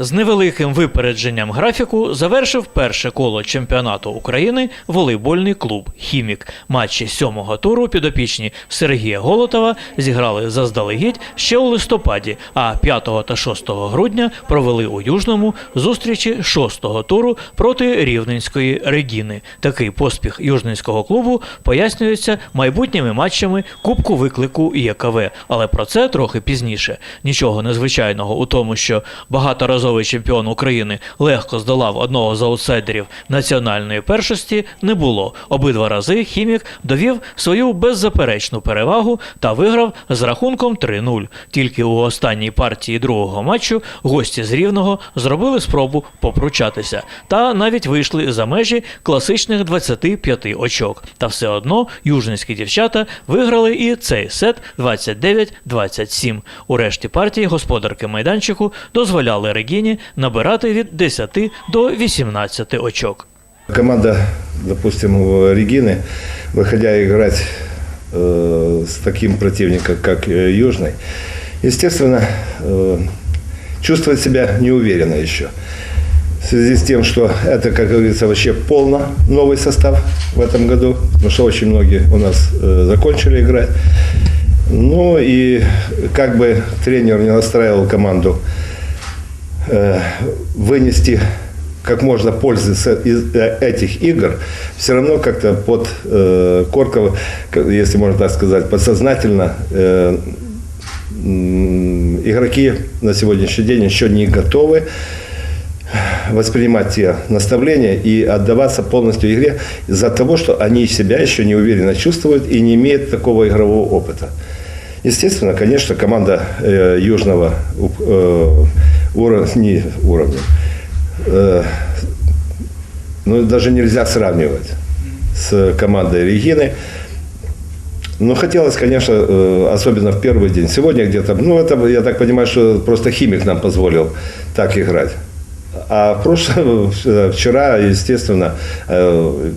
З невеликим випередженням графіку завершив перше коло чемпіонату України волейбольний клуб Хімік. Матчі сьомого туру підопічні Сергія Голотова зіграли заздалегідь ще у листопаді, а 5 та 6 грудня провели у Южному зустрічі шостого туру проти Рівненської Регіни. Такий поспіх южненського клубу пояснюється майбутніми матчами Кубку виклику ЄКВ, але про це трохи пізніше. Нічого незвичайного у тому, що багаторазовий чемпіон України легко здолав одного з аутсайдерів національної першості, не було. Обидва рази хімік довів свою беззаперечну перевагу та виграв з рахунком 3-0. Тільки у останній партії другого матчу гості з Рівного зробили спробу попручатися та навіть вийшли за межі класичних 25 очок. Та все одно южницькі дівчата виграли і цей сет 29-27. У решті партії господарки майданчику дозволяли Регіні набирати від 10 до 18 очок. Команда, допустим, у Регины, выходя играть э, с таким противником, как э, Южный, естественно, э, чувствует себя неуверенно еще. В связи с тем, что это, как говорится, вообще полно новый состав в этом году, потому что очень многие у нас э, закончили играть. Ну и как бы тренер не настраивал команду э, вынести как можно пользы с из э, этих игр, все равно как-то под э, Коркова, как- если можно так сказать, подсознательно э, игроки на сегодняшний день еще не готовы воспринимать те наставления и отдаваться полностью игре из-за того, что они себя еще не уверенно чувствуют и не имеют такого игрового опыта. Естественно, конечно, команда э, южного э, уровня, уровня, э, ну, даже нельзя сравнивать с командой Регины. Но хотелось, конечно, э, особенно в первый день. Сегодня где-то, ну, это, я так понимаю, что просто химик нам позволил так играть. А в прошлом, вчера, естественно, э,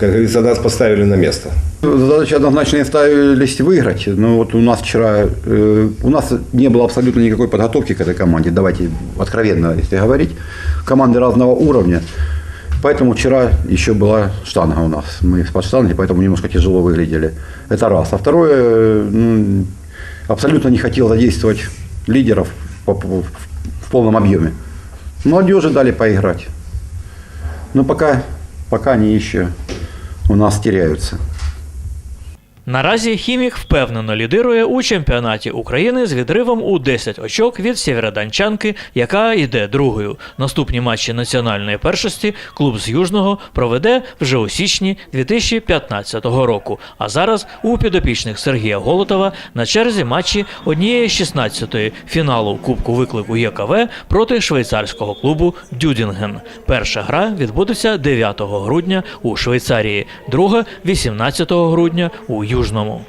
как говорится, нас поставили на место. Задача однозначно не ставились выиграть. Но вот у нас вчера, э, у нас не было абсолютно никакой подготовки к этой команде. Давайте откровенно, если говорить. Команды разного уровня. Поэтому вчера еще была штанга у нас. Мы под штангой, поэтому немножко тяжело выглядели. Это раз. А второе, ну, абсолютно не хотел задействовать лидеров в полном объеме. Молодежи дали поиграть. Но пока, пока они еще у нас теряются. Наразі хімік впевнено лідирує у чемпіонаті України з відривом у 10 очок від сєвєродончанки, яка йде другою. Наступні матчі національної першості клуб з Южного проведе вже у січні 2015 року. А зараз у підопічних Сергія Голотова на черзі матчі однієї з 16-ї фіналу Кубку виклику ЄКВ проти швейцарського клубу Дюдінген. Перша гра відбудеться 9 грудня у Швейцарії, друга 18 грудня у Южному.